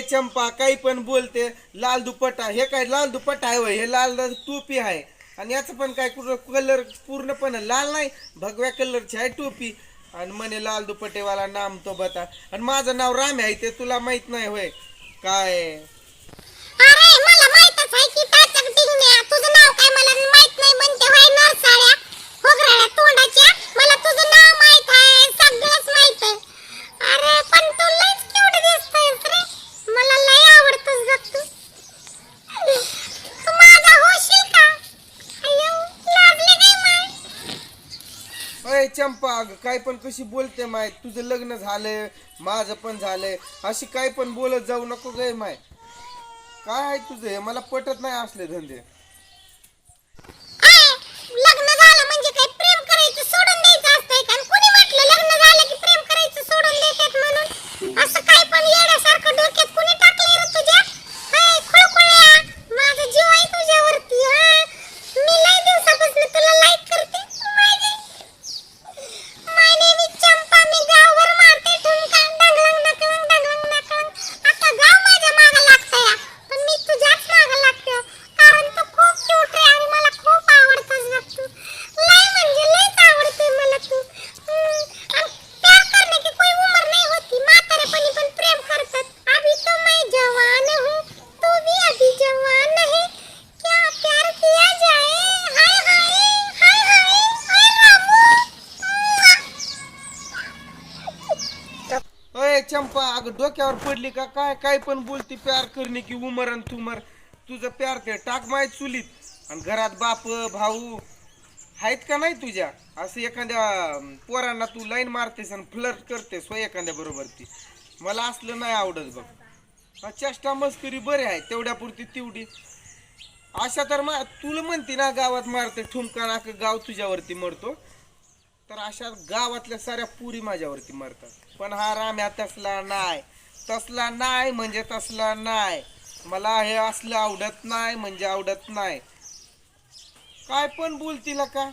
चंपा काही पण बोलते लाल दुपट्टा हे काय लाल दुपट्टा आहे होय, हे लाल टोपी आहे. आणि याचं पण काय कलर पूर्णपणे लाल नाही भगव्या कलरची आहे टोपी. आणि म्हणे लाल दुपट्टेवाला नाम तो बता. आणि माझं नाव राम आहे ते तुला माहीत नाही होय. काय? तोंडाच्या अय चंपा अगं काय पण कशी बोलते माय? तुझं लग्न झालंय माझं पण झालंय. अशी काय पण बोलत जाऊ नको गे माय. काय आहे तुझं हे? मला पटत नाही असले धंदे. चंपा अगं डोक्यावर पडली का? काय काय पण बोलती प्यार करणे की उमर आणि तुमर. तुझं प्यार ते टाक माय चुलीत. आणि घरात बाप भाऊ आहेत का नाही तुझ्या? असं एखाद्या पोरांना तू लाईन मारतेस आणि फ्लर्ट करतेस हो एखाद्या बरोबर ती मला असलं नाही आवडत बघ. चेष्टा मस्करी बरे आहे तेवढ्यापुरती तेवढी. अशा तर मा तुला म्हणते ना गावात मारते ठुमका नाक गाव तुझ्यावरती मरतो. अशा गावातल्या साऱ्या पुरी माझ्यावरती मरतात. पण हा राम्या तसला नाही तसला नाही म्हणजे तसला नाही मला हे असलं आवडत नाही म्हणजे आवडत नाही काय पण बोलतील का?